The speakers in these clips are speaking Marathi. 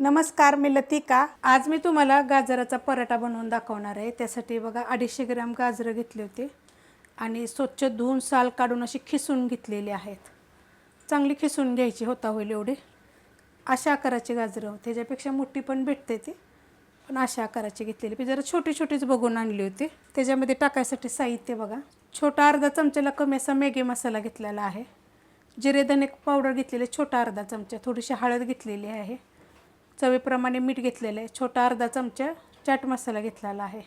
नमस्कार मी लतिका. आज मी तुम्हाला गाजराचा पराठा बनवून दाखवणार आहे. त्यासाठी बघा अडीचशे ग्रॅम गाजरं घेतली होती. आणि स्वच्छ धुवून साल काढून अशी खिसून घेतलेली आहेत. चांगली खिसून घ्यायची होता होईल एवढी. अशा आकाराची गाजरं त्याच्यापेक्षा मोठी पण भेटते ती. पण अशा आकाराची घेतलेली. मी जरा छोटी छोटीच बघून आणली होती. त्याच्यामध्ये टाकायसाठी साहित्य बघा. छोटा अर्धा चमच्याला कमी असा मॅगी मसाला घेतलेला आहे. जिरे धने पावडर घेतलेले छोटा अर्धा चमचा. थोडीशी हळद घेतलेली आहे. चवीप्रमाणे मीठ घेतलेलं आहे. छोटा अर्धा चमचा चाट मसाला घेतलेला आहे.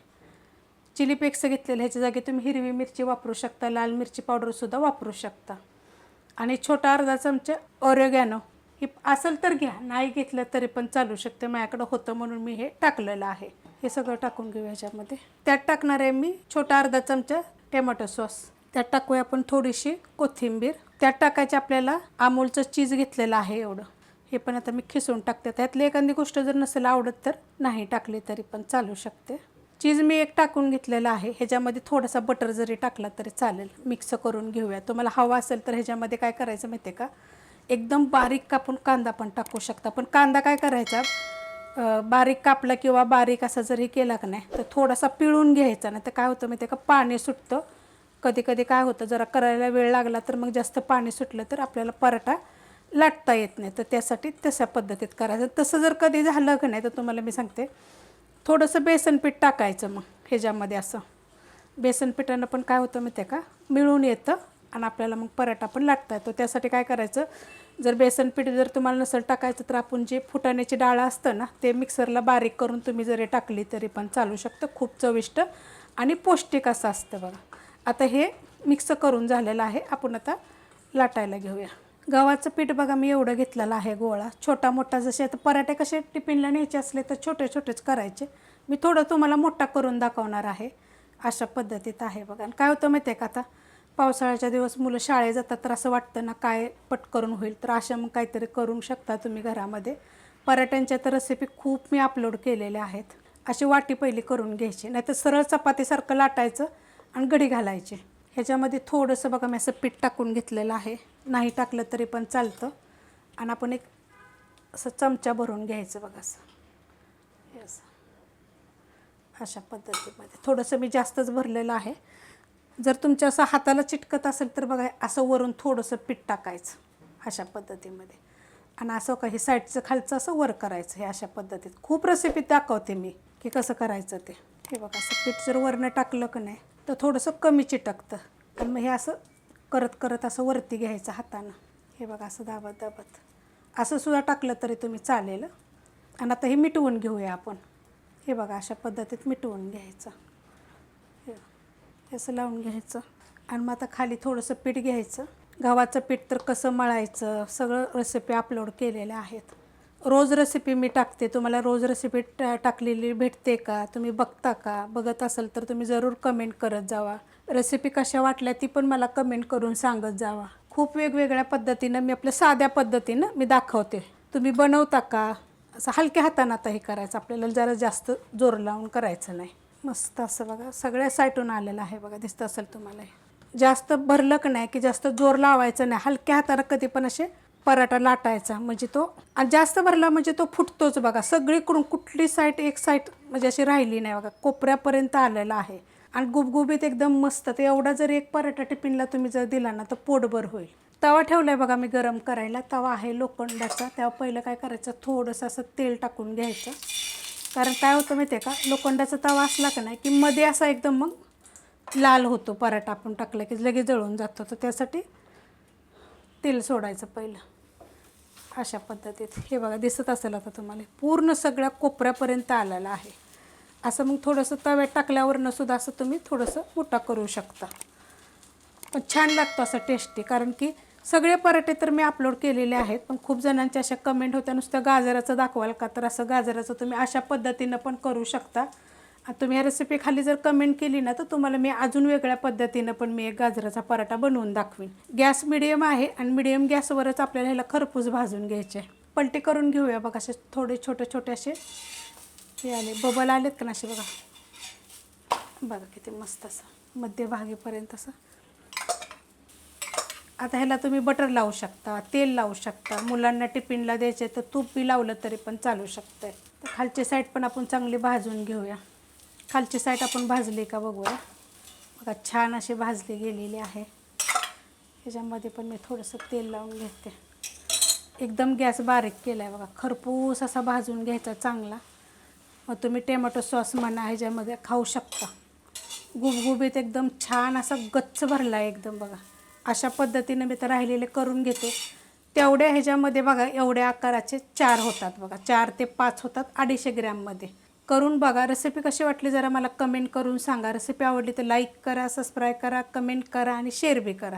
चिली पेक्स घेतलेलं ह्याच्या जागी तुम्ही हिरवी मिरची वापरू शकता. लाल मिरची पावडरसुद्धा वापरू शकता. आणि छोटा अर्धा चमचा ओरेगॅनो ही असेल तर घ्या. नाही घेतलं तरी पण चालू शकते. माझ्याकडं होतं म्हणून मी हे टाकलेलं आहे. हे सगळं टाकून घेऊ ह्याच्यामध्ये. त्यात टाकणार आहे मी छोटा अर्धा चमचा टेमॅटो सॉस. त्यात टाकूया आपण थोडीशी कोथिंबीर. त्यात टाकायचे आपल्याला अमूलचं चीज घेतलेलं आहे एवढं. हे पण आता मी खिसून टाकते. त्यातली एखादी गोष्ट जर नसेल आवडत तर नाही टाकली तरी पण चालू शकते. चीज मी एक टाकून घेतलेलं आहे. ह्याच्यामध्ये थोडासा बटर जरी टाकला तरी चालेल. मिक्स करून घेऊया. तुम्हाला हवा असेल तर ह्याच्यामध्ये काय करायचं माहिती आहे का? एकदम बारीक कापून कांदा पण टाकू शकता. पण कांदा काय करायचा? बारीक कापला किंवा बारीक असा जरी केला का नाही तर थोडासा पिळून घ्यायचा. नाही तर काय होतं माहिती आहे का? पाणी सुटतं. कधी कधी काय होतं? जरा करायला वेळ लागला तर मग जास्त पाणी सुटलं तर आपल्याला पराठा लाटता येत नाही. तर त्यासाठी तशा पद्धतीत करायचं. तसं जर कधी झालं का नाही तर तुम्हाला मी सांगते. थोडंसं बेसनपीठ टाकायचं मग ह्याच्यामध्ये असं. बेसन पिठानं पण काय होतं माहिती आहे का? मिळून येतं आणि आपल्याला मग पराठा पण लाटता येतो. त्यासाठी काय करायचं? जर बेसन पीठ जर तुम्हाला नसेल टाकायचं तर आपण जे फुटाण्याची डाळ असतं ना ते मिक्सरला बारीक करून तुम्ही जरी टाकली तरी पण चालू शकतं. खूप चविष्ट आणि पौष्टिक असं असतं बघा. आता हे मिक्स करून झालेलं आहे. आपण आता लाटायला घेऊया. गव्हाचं पीठ बघा मी एवढं घेतलेलं आहे गोळा. छोटा मोठा जसे आता पराठे कसे टिफिनला न्यायचे असले तर छोटे छोटेच करायचे. मी थोडं तुम्हाला मोठा करून दाखवणार आहे. अशा पद्धतीत आहे बघा. आणि काय होतं माहिती आहे का आता? पावसाळ्याच्या दिवस मुलं शाळेत जातात तर असं वाटतं ना काय पटकरून होईल? तर अशा मग काहीतरी करू शकता तुम्ही घरामध्ये. पराठ्यांच्या तर रेसिपी खूप मी अपलोड केलेल्या आहेत. अशी वाटी पहिली करून घ्यायची. नाहीतर सरळ चपातीसारखं लाटायचं आणि गडी घालायची. ह्याच्यामध्ये थोडंसं बघा मी असं पीठ टाकून घेतलेलं आहे. नाही टाकलं तरी पण चालतं. आणि आपण एक असं चमचा भरून घ्यायचं बघा असं. हे असं. अशा पद्धतीमध्ये. थोडंसं मी जास्तच भरलेलं आहे. जर तुमच्या असं हाताला चिटकत असेल तर बघा असं वरून थोडंसं पीठ टाकायचं अशा पद्धतीमध्ये. आणि असं काही साईडचं खालचं असं वर करायचं हे अशा पद्धतीत. खूप रेसिपी दाखवते मी की कसं करायचं ते. हे बघा असं पीठ जर वरनं टाकलं का नाही तर थोडंसं कमी चिटकतं. आणि मग हे असं करत करत असं वरती घ्यायचं हातानं. हे बघा असं दाबत दाबत. असं सुद्धा टाकलं तरी तुम्ही चालेल. आणि आता हे मिटवून घेऊया आपण. हे बघा अशा पद्धतीत मिटवून घ्यायचं. हे असं लावून घ्यायचं. आणि मग आता खाली थोडंसं पीठ घ्यायचं. गव्हाचं पीठ तर कसं मळायचं सगळं रेसिपी अपलोड केलेल्या आहेत. रोज रेसिपी मी टाकते. तुम्हाला रोज रेसिपी टाकलेली भेटते का? तुम्ही बघता का? बघत असाल तर तुम्ही जरूर कमेंट करत जावा. रेसिपी कशा वाटल्या ती पण मला कमेंट करून सांगत जावा. खूप वेगवेगळ्या पद्धतीनं मी आपल्या साध्या पद्धतीनं मी दाखवते. तुम्ही बनवता का? असं हलक्या हातानं आता हे करायचं. आपल्याला जरा जास्त जोर लावून करायचं नाही. मस्त असं बघा सगळ्या साईटून आलेलं आहे बघा दिसतं असेल तुम्हाला जास्त भरलं नाही की जास्त जोर लावायचं नाही. हलक्या हातानं कधी पण असे पराठा लाटायचा. म्हणजे तो आणि जास्त भरला म्हणजे तो फुटतोच बघा. सगळीकडून कुठली साईट एक साईट म्हणजे अशी राहिली नाही बघा. कोपऱ्यापर्यंत आलेला आहे. आणि गुबगुबीत एकदम मस्त. तर एवढा जर एक पराठा टिफिनला तुम्ही जर दिला ना तर पोटभर होईल. तवा ठेवलाय बघा मी गरम करायला. तवा आहे लोखंडाचा. तेव्हा पहिलं काय करायचं? थोडंसं असं तेल टाकून घ्यायचं. कारण काय होतं माहिती आहे का? लोखंडाचा तवा असला का नाही की मध्ये असा एकदम मग लाल होतो पराठा आपण टाकला की लगेच जळून जातो. तर त्यासाठी तेल सोडायचं पहिलं. अशा पद्धतीत. हे बघा दिसत असेल आता तुम्हाला. पूर्ण सगळ्या कोपऱ्यापर्यंत आलेला आहे. असं मग थोडंसं तव्यात टाकल्यावरनं सुद्धा असं तुम्ही थोडंसं मोठा करू शकता. पण छान लागतो असं टेस्टी कारण की सगळे पराठे तर मी अपलोड केलेले आहेत पण खूप जणांच्या अशा कमेंट होत्या नुसतं गाजराचं दाखवाल का तर असं गाजराचं तुम्ही अशा पद्धतीनं पण करू शकता. तुम्ही या रेसिपी खाली जर कमेंट केली ना तर तुम्हाला मी अजून वेगळ्या पद्धतीनं पण मी एक गाजराचा पराठा बनवून दाखवीन. गॅस मिडियम आहे आणि मिडियम गॅसवरच आपल्याला ह्याला खरपूस भाजून घ्यायचे आहे पलटी करून घेऊया बघा असे थोडे छोटे छोटे असे हे आले. बबल आलेत का ना असे बघा? बघा किती मस्त असं. मध्यभागीपर्यंत असं. आता ह्याला तुम्ही बटर लावू शकता तेल लावू शकता. मुलांना टिफिनला द्यायचे तर तूप बी लावलं तरी पण चालू शकतंय. तर खालची साईड पण आपण चांगली भाजून घेऊया. खालची साईड आपण भाजली का बघूया. बघा छान अशी भाजली गेलेली आहे. ह्याच्यामध्ये पण मी थोडंसं तेल लावून घेते. एकदम गॅस बारीक केला आहे बघा. खरपूस असा भाजून घ्यायचा चांगला. मग तुम्ही टेमॅटो सॉस म्हणा ह्याच्यामध्ये खाऊ शकता. गुबगुबीत एकदम छान असा गच्च भरला आहे एकदम बघा. अशा पद्धतीने मी तर राहिलेले करून घेते. तेवढ्या ह्याच्यामध्ये बघा एवढ्या आकाराचे चार होतात बघा. चार ते पाच होतात अडीचशे ग्रॅममध्ये. करून बघा रेसिपी कशी वाटली जरा मला कमेंट करून सांगा. रेसिपी आवडली तर लाईक करा सबस्क्राईब करा कमेंट करा आणि शेअर बी करा.